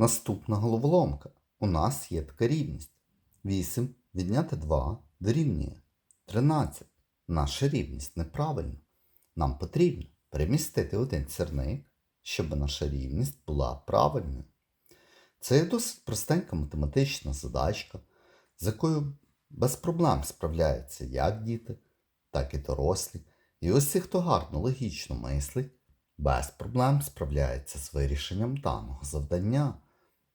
Наступна головоломка. У нас є така рівність. 8 відняти 2 дорівнює 13. Наша рівність неправильна. Нам потрібно перемістити один сірник, щоб наша рівність була правильною. Це є досить простенька математична задачка, з якою без проблем справляються як діти, так і дорослі. І ті, хто гарно логічно мислить, без проблем справляється з вирішенням даного завдання.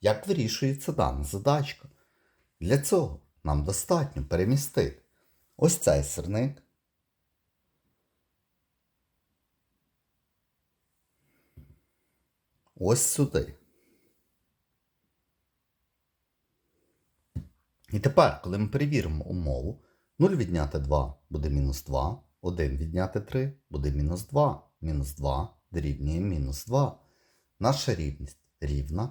Як вирішується дана задачка? Для цього нам достатньо перемістити ось цей сирник. Ось сюди. І тепер, коли ми перевіримо умову, 0 відняти 2 буде мінус 2, 1 відняти 3 буде мінус 2, мінус 2 дорівнює мінус 2. Наша рівність рівна,